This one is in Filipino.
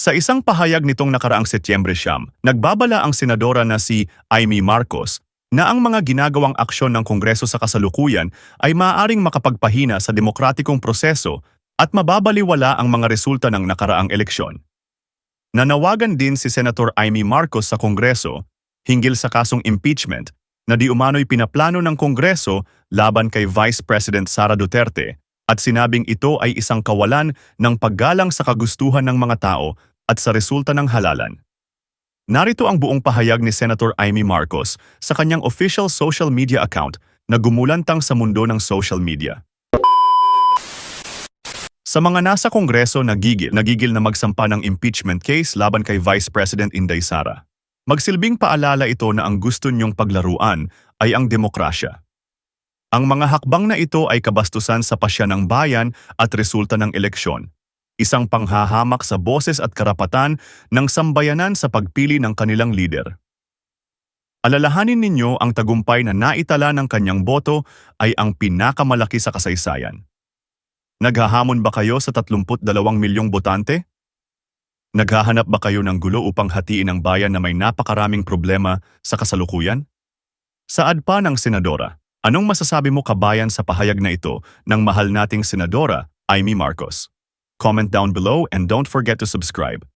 Sa isang pahayag nitong nakaraang Setyembre siyam, nagbabala ang senadora na si Amy Marcos na ang mga ginagawang aksyon ng Kongreso sa kasalukuyan ay maaaring makapagpahina sa demokratikong proseso at mababaliwala ang mga resulta ng nakaraang eleksyon. Nanawagan din si Senator Amy Marcos sa Kongreso hinggil sa kasong impeachment na di umano'y pinaplano ng Kongreso laban kay Vice President Sara Duterte at sinabing ito ay isang kawalan ng paggalang sa kagustuhan ng mga tao at sa resulta ng halalan. Narito ang buong pahayag ni Senator Amy Marcos sa kanyang official social media account na gumulantang sa mundo ng social media. Sa mga nasa Kongreso nagigil, nagigil na magsampa ng impeachment case laban kay Vice President Inday Sara. Magsilbing paalala ito na ang gusto niyong paglaruan ay ang demokrasya. Ang mga hakbang na ito ay kabastusan sa pasya ng bayan at resulta ng eleksyon. Isang panghahamak sa boses at karapatan ng sambayanan sa pagpili ng kanilang lider. Alalahanin ninyo ang tagumpay na naitala ng kanyang boto ay ang pinakamalaki sa kasaysayan. Naghahamon ba kayo sa 32 milyong botante? Naghahanap ba kayo ng gulo upang hatiin ang bayan na may napakaraming problema sa kasalukuyan? Saad pa ng Senadora, anong masasabi mo kabayan sa pahayag na ito ng mahal nating Senadora, Amy Marcos? Comment down below and don't forget to subscribe.